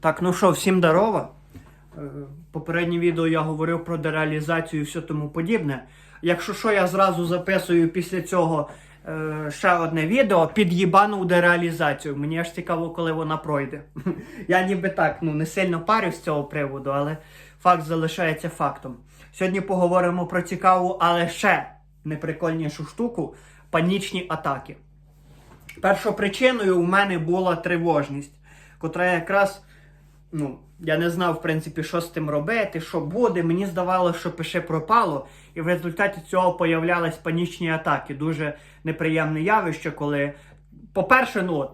Так, ну що, всім здорово. Е, Попереднє відео я говорив про дереалізацію і все тому подібне. Якщо що, я зразу записую після цього е, ще одне відео під їбану дереалізацію. Мені аж цікаво, коли вона пройде. Я ніби так ну, не сильно парю з цього приводу, але факт залишається фактом. Сьогодні поговоримо про цікаву, але ще неприкольнішу штуку панічні атаки. Першопричиною у мене була тривожність, котра якраз, ну, я не знав, в принципі, що з тим робити, що буде. Мені здавалося, що пише пропало, і в результаті цього появлялись панічні атаки. Дуже неприємне явище, коли, по-перше, ну,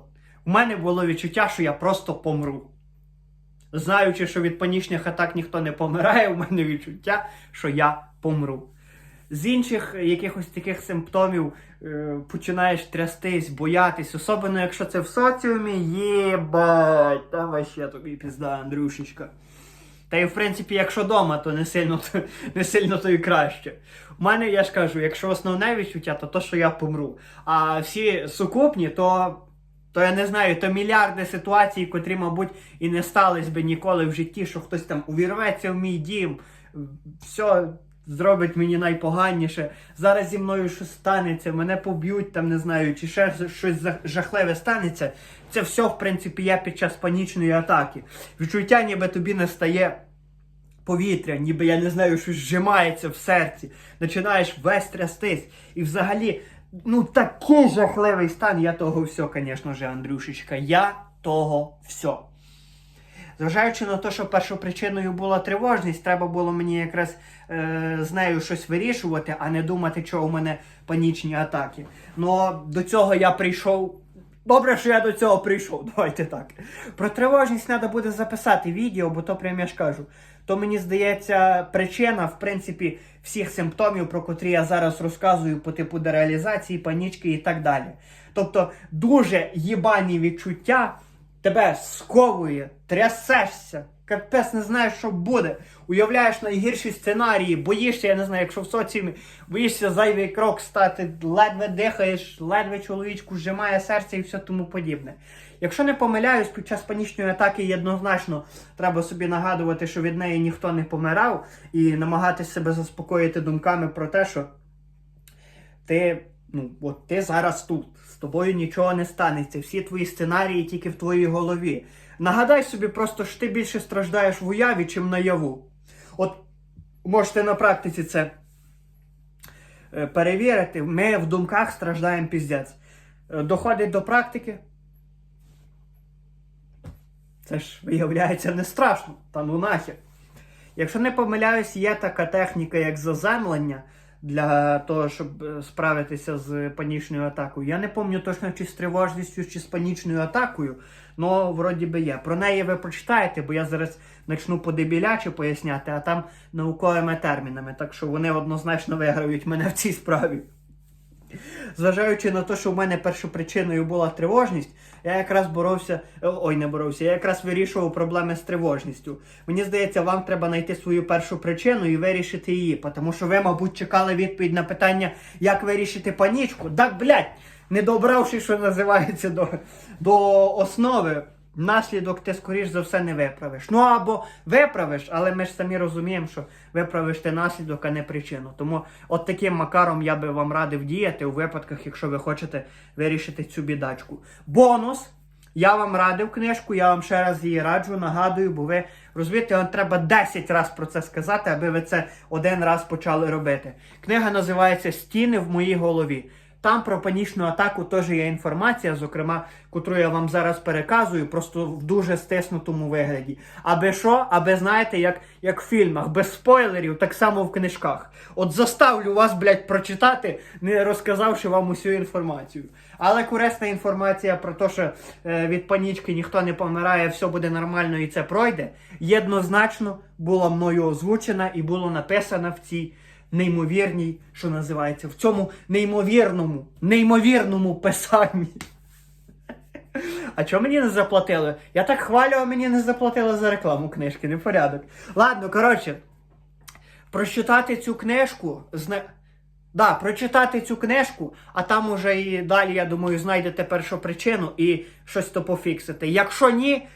у мене було відчуття, що я просто помру. Знаючи, що від панічних атак ніхто не помирає, у мене відчуття, що я помру. З інших якихось таких симптомів е, починаєш трястись, боятись, особливо якщо це в соціумі, єбать, та вообще тобі пізда, Андрюшечка. Та й в принципі, якщо вдома, то не сильно, то, не сильно то і краще. У мене, я ж кажу, якщо основне відчуття, то то, що я помру. А всі сукупні, то, то я не знаю, то мільярди ситуацій, котрі, мабуть, і не стались би ніколи в житті, що хтось там увірветься в мій дім, все зробить мені найпоганіше. Зараз зі мною щось станеться, мене поб'ють, там не знаю, чи ще щось жахливе станеться. Це все, в принципі, я під час панічної атаки. Відчуття, ніби тобі не стає повітря, ніби я не знаю, щось зжимається в серці, починаєш весь трястись. І взагалі, ну такий жахливий стан, я того все, звісно ж, Андрюшечка, я того все. Зважаючи на те, що першопричиною була тривожність, треба було мені якраз е, з нею щось вирішувати, а не думати, що у мене панічні атаки. Ну до цього я прийшов. Добре, що я до цього прийшов. Давайте так. Про тривожність треба буде записати відео, бо то прям я ж кажу. То мені здається, причина, в принципі, всіх симптомів, про котрі я зараз розказую по типу дереалізації, панічки і так далі. Тобто дуже їбані відчуття тебе сковує, трясешся, капець не знаєш, що буде. Уявляєш найгірші сценарії, боїшся, я не знаю, якщо в соціумі боїшся зайвий крок стати, ледве дихаєш, ледве чоловічку зжимає серце і все тому подібне. Якщо не помиляюсь, під час панічної атаки однозначно треба собі нагадувати, що від неї ніхто не помирав, і намагатись себе заспокоїти думками про те, що ти, ну, от ти зараз тут, з тобою нічого не станеться, всі твої сценарії тільки в твоїй голові. Нагадай собі просто, що ти більше страждаєш в уяві, чим наяву. От можете на практиці це е, перевірити. Ми в думках страждаємо піздець. Е, Доходить до практики. Це ж виявляється не страшно, та ну нахер. Якщо не помиляюсь, є така техніка, як заземлення для того, щоб е, справитися з панічною атакою. Я не пам'ятаю точно, чи з тривожністю, чи з панічною атакою, але вроді би є. Про неї ви прочитаєте, бо я зараз почну по-дебіляче поясняти, а там науковими термінами. Так що вони однозначно виграють мене в цій справі. Зважаючи на те, що в мене першопричиною була тривожність, я якраз боровся, е, ой, не боровся, я якраз вирішував проблеми з тривожністю. Мені здається, вам треба знайти свою першу причину і вирішити її, тому що ви, мабуть, чекали відповідь на питання, як вирішити панічку. Так, блядь, не добравши, що називається, до, до основи. Наслідок ти, скоріш за все, не виправиш. Ну або виправиш, але ми ж самі розуміємо, що виправиш ти наслідок, а не причину. Тому от таким макаром я би вам радив діяти у випадках, якщо ви хочете вирішити цю бідачку. Бонус! Я вам радив книжку, я вам ще раз її раджу, нагадую, бо ви розумієте, вам треба 10 разів про це сказати, аби ви це один раз почали робити. Книга називається Стіни в моїй голові. Там про панічну атаку теж є інформація, зокрема, котру я вам зараз переказую, просто в дуже стиснутому вигляді. Аби що, аби знаєте, як, як в фільмах, без спойлерів, так само в книжках. От заставлю вас, блядь, прочитати, не розказавши вам усю інформацію. Але корисна інформація про те, що е, від панічки ніхто не помирає, все буде нормально і це пройде, єднозначно була мною озвучена і було написано в цій неймовірній, що називається, в цьому неймовірному, неймовірному писанні. А чого мені не заплатили? Я так хвалю, а мені не заплатили за рекламу книжки, не порядок. Ладно, коротше, прочитати цю книжку. Зна... Да, прочитати цю книжку, а там уже і далі, я думаю, знайдете першу причину і щось то пофіксите. Якщо ні,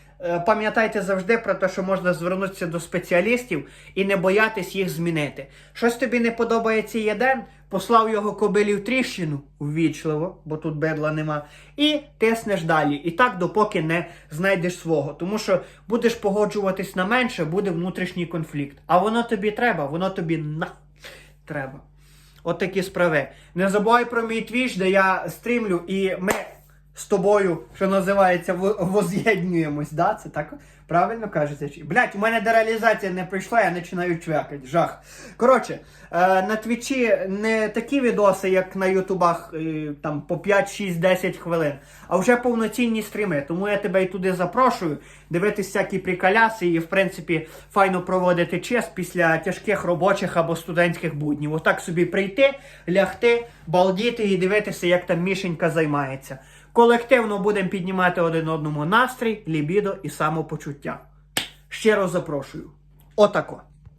пам'ятайте завжди про те, що можна звернутися до спеціалістів і не боятись їх змінити. Щось тобі не подобається єден, послав його кобилі в тріщину ввічливо, бо тут бедла нема, і тиснеш далі. І так, допоки не знайдеш свого. Тому що будеш погоджуватись на менше, буде внутрішній конфлікт. А воно тобі треба, воно тобі на треба. От такі справи. Не забувай про мій твіч, де я стрімлю, і ми з тобою, що називається, в- воз'єднуємось. Да? Це так правильно кажеться? Блять, у мене дереалізація не прийшла, я починаю чвякати. Жах. Коротше, е, на твічі не такі відоси, як на ютубах, е, там по 5, 6, 10 хвилин, а вже повноцінні стріми. Тому я тебе і туди запрошую, дивитись всякі приколяси і, в принципі, файно проводити час після тяжких робочих або студентських буднів. Отак собі прийти, лягти, балдіти і дивитися, як там Мішенька займається. Колективно будемо піднімати один одному настрій, лібідо і самопочуття. Щиро запрошую. Отако.